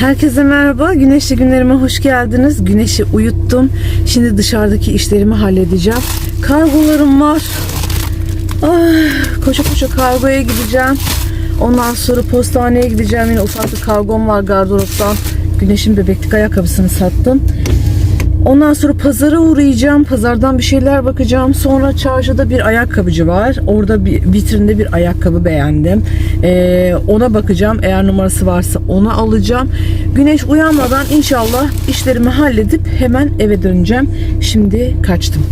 Herkese merhaba. Güneşli günlerime hoş geldiniz. Güneşi uyuttum. Şimdi dışarıdaki işlerimi halledeceğim. Kargolarım var. Ah, koşa koşa kargoya gideceğim. Ondan sonra postaneye gideceğim. Yine ufak bir kargom var gardıroptan. Güneşin bebeklik ayakkabısını sattım. Ondan sonra pazara uğrayacağım. Pazardan bir şeyler bakacağım. Sonra çarşıda bir ayakkabıcı var. Orada bir vitrinde bir ayakkabı beğendim. Ee, ona bakacağım. Eğer numarası varsa onu alacağım. Güneş uyanmadan inşallah işlerimi halledip hemen eve döneceğim. Şimdi kaçtım.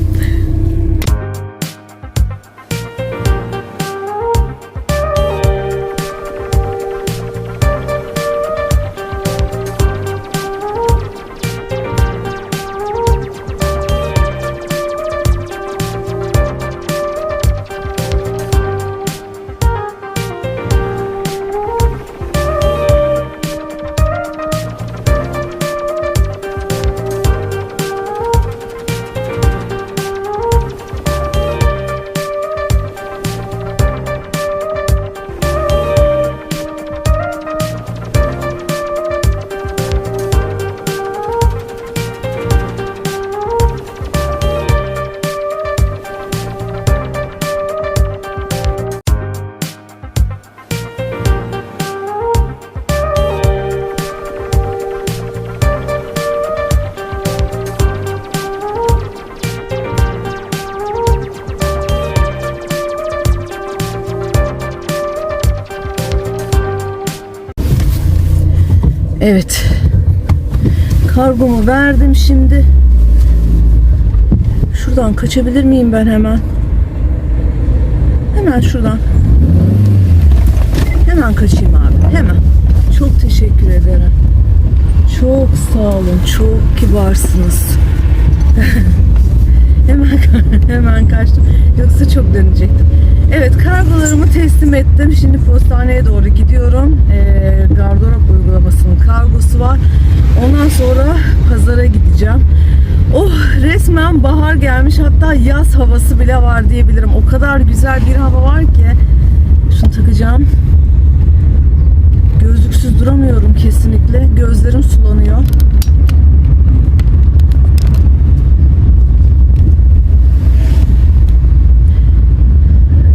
Evet. Kargomu verdim şimdi. Şuradan kaçabilir miyim ben hemen? Hemen şuradan. Hemen kaçayım abi. Hemen. Çok teşekkür ederim. Çok sağ olun. Çok kibarsınız. hemen hemen kaçtım. Yoksa çok dönecektim. Evet kargolarımı teslim ettim. Şimdi postaneye doğru gidiyorum. Ee, gardırop uygulamasının kargosu var. Ondan sonra pazara gideceğim. Oh resmen bahar gelmiş hatta yaz havası bile var diyebilirim. O kadar güzel bir hava var ki. Şunu takacağım. Gözlüksüz duramıyorum kesinlikle. Gözlerim sulanıyor.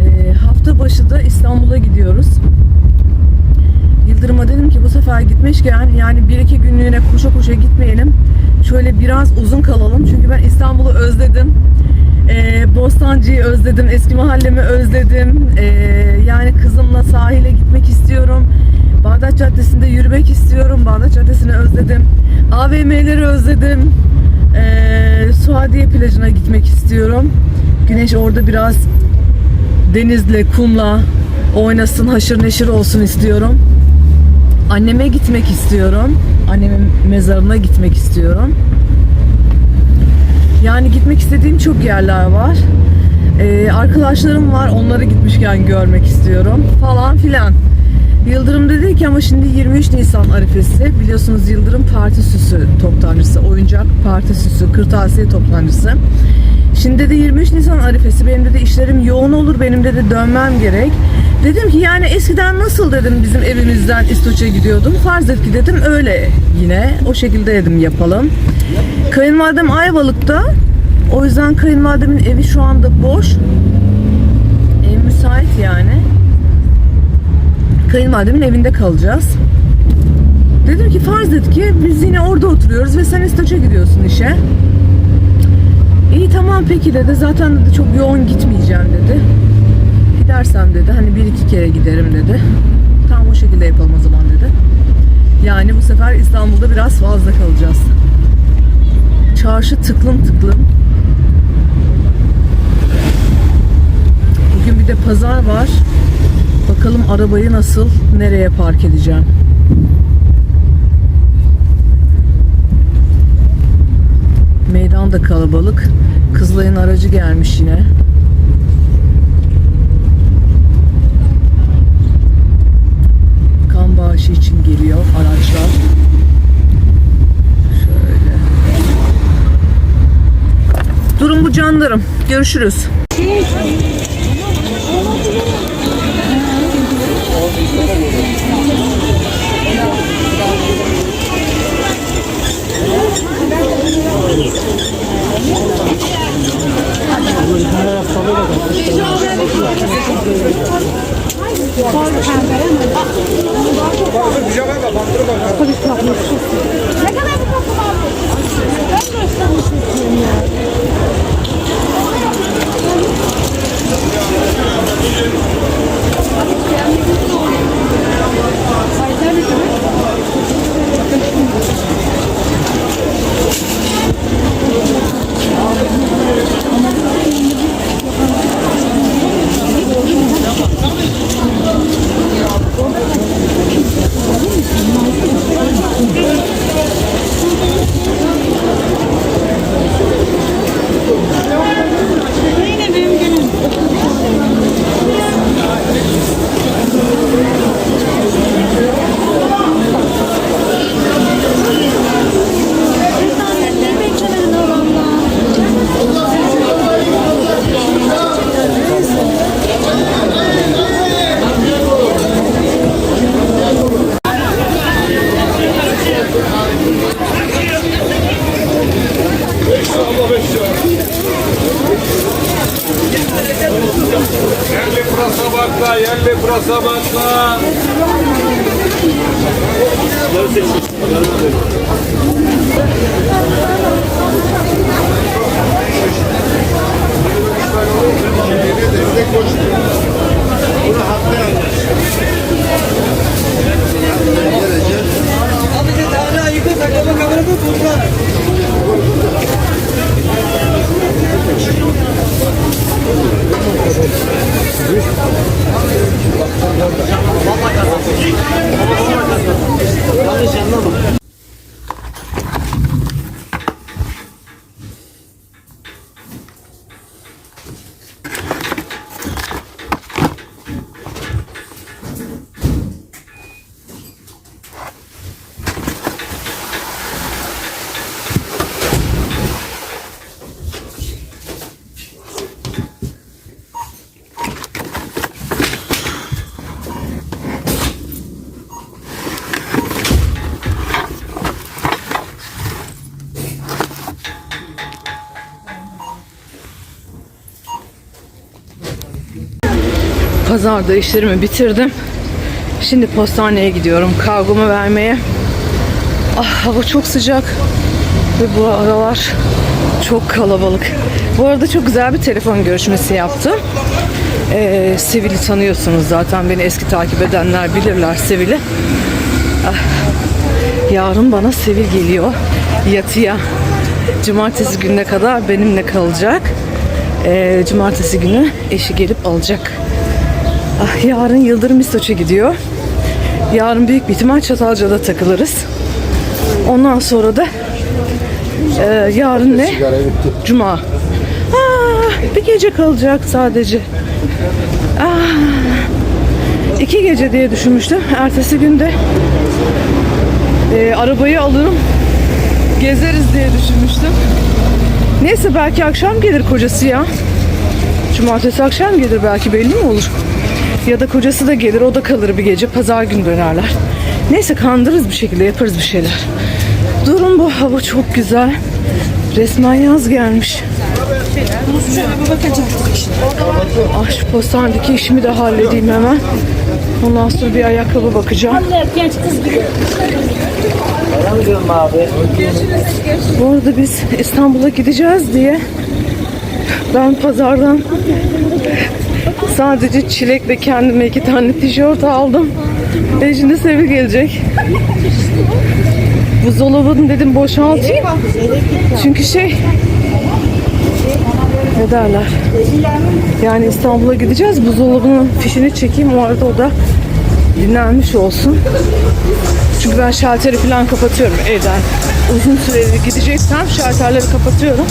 Ee, hafta başı da İstanbul'a gidiyoruz. Yıldırım'a dedim ki bu sefer gitmişken yani bir iki günlüğüne koşa koşa gitmeyelim. Şöyle biraz uzun kalalım. Çünkü ben İstanbul'u özledim. Ee, Bostancı'yı özledim. Eski mahallemi özledim. Ee, yani kızımla sahile gitmek istiyorum. Bağdat Caddesi'nde yürümek istiyorum. Bağdat Caddesi'ni özledim. AVM'leri özledim. Ee, Suadiye plajına gitmek istiyorum. Güneş orada biraz denizle, kumla oynasın, haşır neşir olsun istiyorum. Anneme gitmek istiyorum. Annemin mezarına gitmek istiyorum. Yani gitmek istediğim çok yerler var. Ee, arkadaşlarım var. Onları gitmişken görmek istiyorum. Falan filan. Yıldırım dedi ki ama şimdi 23 Nisan arifesi. Biliyorsunuz Yıldırım parti süsü toptancısı. Oyuncak parti süsü, kırtasiye toptancısı. Şimdi de 23 Nisan arifesi. Benim de işlerim yoğun olur. Benim de dönmem gerek. Dedim ki yani eskiden nasıl dedim bizim evimizden İstoç'a gidiyordum. Farz et ki dedim öyle yine. O şekilde dedim yapalım. Kayınvalidem Ayvalık'ta. O yüzden kayınvalidemin evi şu anda boş. Ev müsait yani. Kayınvalidemin evinde kalacağız. Dedim ki farz et ki biz yine orada oturuyoruz ve sen İstoç'a gidiyorsun işe. İyi tamam peki dedi. Zaten dedi çok yoğun gitmeyeceğim dedi. Gidersem dedi hani bir iki kere giderim dedi. Tamam o şekilde yapalım o zaman dedi. Yani bu sefer İstanbul'da biraz fazla kalacağız. Çarşı tıklım tıklım. Bugün bir de pazar var. Bakalım arabayı nasıl, nereye park edeceğim. Meydan da kalabalık. Kızılay'ın aracı gelmiş yine. Kan bağışı için geliyor araçlar. Şöyle. Durum bu canlarım. Görüşürüz. Ne kadar bu koku var? Ben göstermişim ya. Kasabaklar. Pazarda işlerimi bitirdim. Şimdi postaneye gidiyorum kargomu vermeye. Ah hava çok sıcak ve bu aralar çok kalabalık. Bu arada çok güzel bir telefon görüşmesi yaptım. Ee, Sevil'i tanıyorsunuz zaten beni eski takip edenler bilirler Sevil'i. Ah, yarın bana Sevil geliyor yatıya. Cumartesi gününe kadar benimle kalacak. Ee, cumartesi günü eşi gelip alacak. Ah, yarın Yıldırım İstoç'a gidiyor. Yarın büyük bir ihtimal Çatalca'da takılırız. Ondan sonra da e, yarın ne? Cuma. Aa, bir gece kalacak sadece. Aa, iki gece diye düşünmüştüm. Ertesi günde e, arabayı alırım gezeriz diye düşünmüştüm. Neyse belki akşam gelir kocası ya. Cumartesi akşam gelir belki belli mi olur? Ya da kocası da gelir o da kalır bir gece pazar günü dönerler. Neyse kandırırız bir şekilde yaparız bir şeyler. Durum bu hava çok güzel. Resmen yaz gelmiş. Şu postanedeki işimi de halledeyim hemen. Ondan sonra bir ayakkabı bakacağım. Genç kız gibi. Bu arada biz İstanbul'a gideceğiz diye ben pazardan sadece çilekle kendime iki tane tişört aldım. Ve şimdi Sevil gelecek. Buzdolabını dedim boşaltayım. Çünkü şey ne derler? Yani İstanbul'a gideceğiz. Buzdolabının fişini çekeyim. O arada o da dinlenmiş olsun. Çünkü ben şalteri falan kapatıyorum evden. Uzun süreli gideceksem şalterleri kapatıyorum.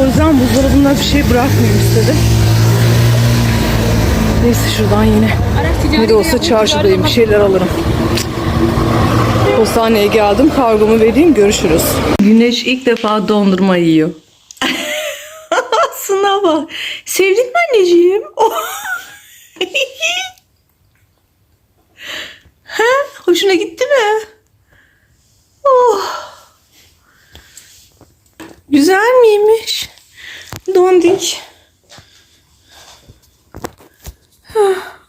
O yüzden buzdolabında bir şey bırakmayayım istedim. Neyse şuradan yine ne de olsa çarşıdayım bir şeyler alırım. Postaneye geldim kargomu vereyim görüşürüz. Güneş ilk defa dondurma yiyor. Aslına bak. Sevdin mi anneciğim? ha? Hoşuna gitti mi? Oh. Güzel miymiş? Dondik.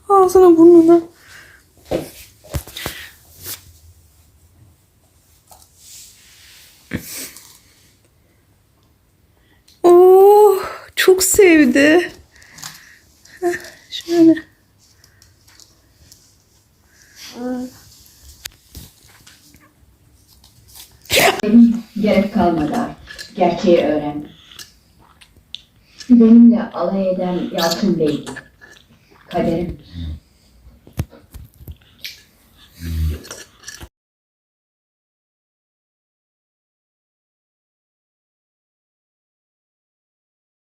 Ağzına burnuna. Oh, çok sevdi. Heh, Şöyle. Gerek kalmadı artık. Gerçeği öğrendim. Benimle alay eden Yalçın 开灯